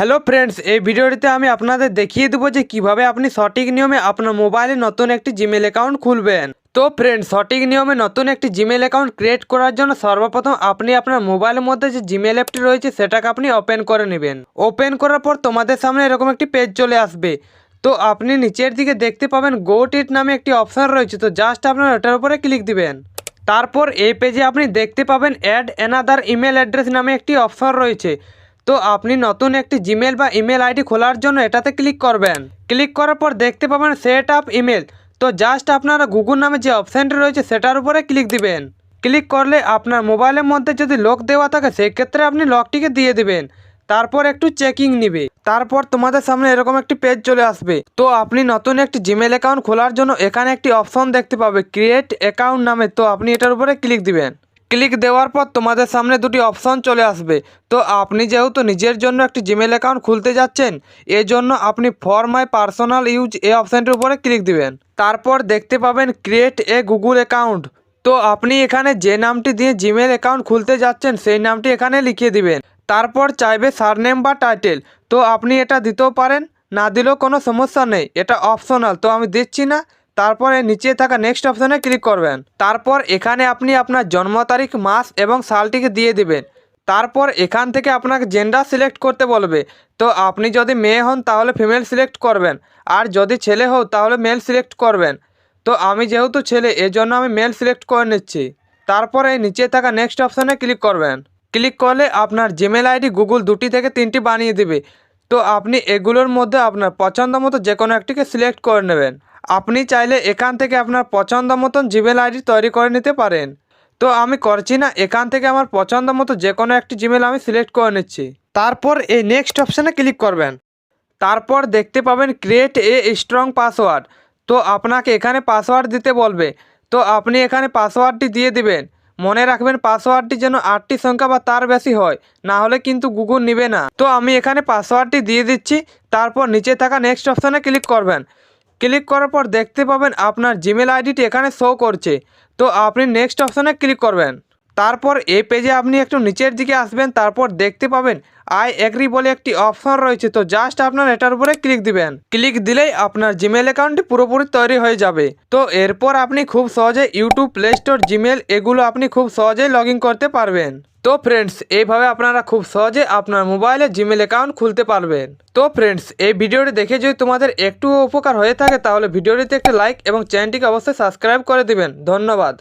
Hello friends এই ভিডিওটিতে আমি আপনাদের দেখিয়ে দেবো যে কীভাবে আপনি সঠিক নিয়মে আপনার মোবাইলে নতুন একটি জিমেল অ্যাকাউন্ট খুলবেন। তো ফ্রেন্ড সঠিক নিয়মে নতুন একটি জিমেল অ্যাকাউন্ট ক্রিয়েট করার জন্য সর্বপ্রথম আপনি আপনার মোবাইলের মধ্যে যে জিমেল অ্যাপটি রয়েছে, সেটাকে আপনি ওপেন করে নেবেন। ওপেন করার পর তোমাদের সামনে এরকম একটি পেজ চলে আসবে। তো আপনি নিচের দিকে দেখতে পাবেন গো টিট নামে একটি অপশান রয়েছে, তো জাস্ট আপনার ওটার উপরে ক্লিক দিবেন। তারপর এই পেজে আপনি দেখতে পাবেন অ্যাড অ্যানাদার ইমেল অ্যাড্রেস নামে একটি অপশন রয়েছে। তো আপনি নতুন একটি জিমেল বা ইমেল আইডি খোলার জন্য এটাতে ক্লিক করবেন। ক্লিক করার পর দেখতে পাবেন সেট আপ ইমেল। তো জাস্ট আপনারা গুগল নামে যে অপশানটি রয়েছে সেটার উপরে ক্লিক দিবেন। ক্লিক করলে আপনার মোবাইলের মধ্যে যদি লক দেওয়া থাকে সেক্ষেত্রে আপনি লকটিকে দিয়ে দিবেন। তারপর একটু চেকিং নিবে। তারপর তোমাদের সামনে এরকম একটি পেজ চলে আসবে। তো আপনি নতুন একটি জিমেল অ্যাকাউন্ট খোলার জন্য এখানে একটি অপশন দেখতে পাবে, ক্রিয়েট অ্যাকাউন্ট নামে। তো আপনি এটার উপরে ক্লিক দিবেন। ক্লিক দেওয়ার পর তোমাদের সামনে দুটি অপশন চলে আসবে। তো আপনি যেহেতু নিজের জন্য একটি জিমেল অ্যাকাউন্ট খুলতে যাচ্ছেন এর জন্য আপনি ফর মাই পার্সোনাল ইউজ এই অপশানটির উপরে ক্লিক দিবেন। তারপর দেখতে পাবেন ক্রিয়েট এ গুগল অ্যাকাউন্ট তো আপনি এখানে যে নামটি দিয়ে জিমেল অ্যাকাউন্ট খুলতে যাচ্ছেন, সেই নামটি এখানে লিখিয়ে দিবেন। তারপর চাইবে সারনেম বা টাইটেল তো আপনি এটা দিতেও পারেন, না দিলেও কোনো সমস্যা নেই, এটা অপশনাল তো আমি দিচ্ছি না তারপরে নিচে থাকা নেক্সট অপশানে ক্লিক করবেন। তারপর এখানে আপনি আপনার জন্ম তারিখ, মাস এবং সালটিকে দিয়ে দিবেন। তারপর এখান থেকে আপনাকে জেন্ডার সিলেক্ট করতে বলবে। তো আপনি যদি মেয়ে হন তাহলে ফিমেল সিলেক্ট করবেন। আর যদি ছেলে হও তাহলে মেল সিলেক্ট করবেন। তো আমি যেহেতু ছেলে, এজন্য আমি মেল সিলেক্ট করে নিচ্ছি। তারপরে নিচে থাকা নেক্সট অপশানে ক্লিক করবেন। ক্লিক করলে আপনার জিমেল আইডি গুগল দুটি থেকে তিনটি বানিয়ে দেবে। তো আপনি এগুলোর মধ্যে আপনার পছন্দ মতো যে কোনো একটিকে সিলেক্ট করে নেবেন। আপনি চাইলে এখান থেকে আপনার পছন্দ মতন জিমেল আইডি তৈরি করে নিতে পারেন। তো আমি করছি না, এখান থেকে আমার পছন্দ মতো যে কোনো একটি জিমেল আমি সিলেক্ট করে নিচ্ছি। তারপর এই নেক্সট অপশানে ক্লিক করবেন। তারপর দেখতে পাবেন ক্রিয়েট এ স্ট্রং পাসওয়ার্ড। তো আপনাকে এখানে পাসওয়ার্ড দিতে বলবে। তো আপনি এখানে পাসওয়ার্ডটি দিয়ে দিবেন। মনে রাখবেন পাসওয়ার্ডটি যেন আটটি সংখ্যা বা তার বেশি হয়, না হলে কিন্তু গুগল নিবে না। তো আমি এখানে পাসওয়ার্ডটি দিয়ে দিচ্ছি। তারপর নিচে থাকা নেক্সট অপশানে ক্লিক করবেন। ক্লিক করার পর দেখতে পাবেন আপনার জিমেল আইডিটি এখানে শো করছে। তো আপনি নেক্সট অপশানে ক্লিক করবেন। তারপর এই পেজে আপনি একটু নিচের দিকে আসবেন, তারপর দেখতে পাবেন আই এগ্রি বলে একটি অপশন রয়েছে। তো জাস্ট আপনার এটার উপরে ক্লিক দিবেন। ক্লিক দিলেই আপনার জিমেল অ্যাকাউন্টটি পুরোপুরি তৈরি হয়ে যাবে। তো এরপর আপনি খুব সহজে ইউটিউব প্লে স্টোর জিমেল এগুলো আপনি খুব সহজেই লগ করতে পারবেন। তো ফ্রেন্ডস এইভাবে আপনারা খুব সহজে আপনার মোবাইলে জিমেল অ্যাকাউন্ট খুলতে পারবেন। তো ফ্রেন্ডস এই ভিডিওটি দেখে যদি তোমাদের একটু উপকার হয়ে থাকে, তাহলে ভিডিওটিতে একটা লাইক এবং চ্যানেলটিকে অবশ্যই সাবস্ক্রাইব করে দিবেন। ধন্যবাদ।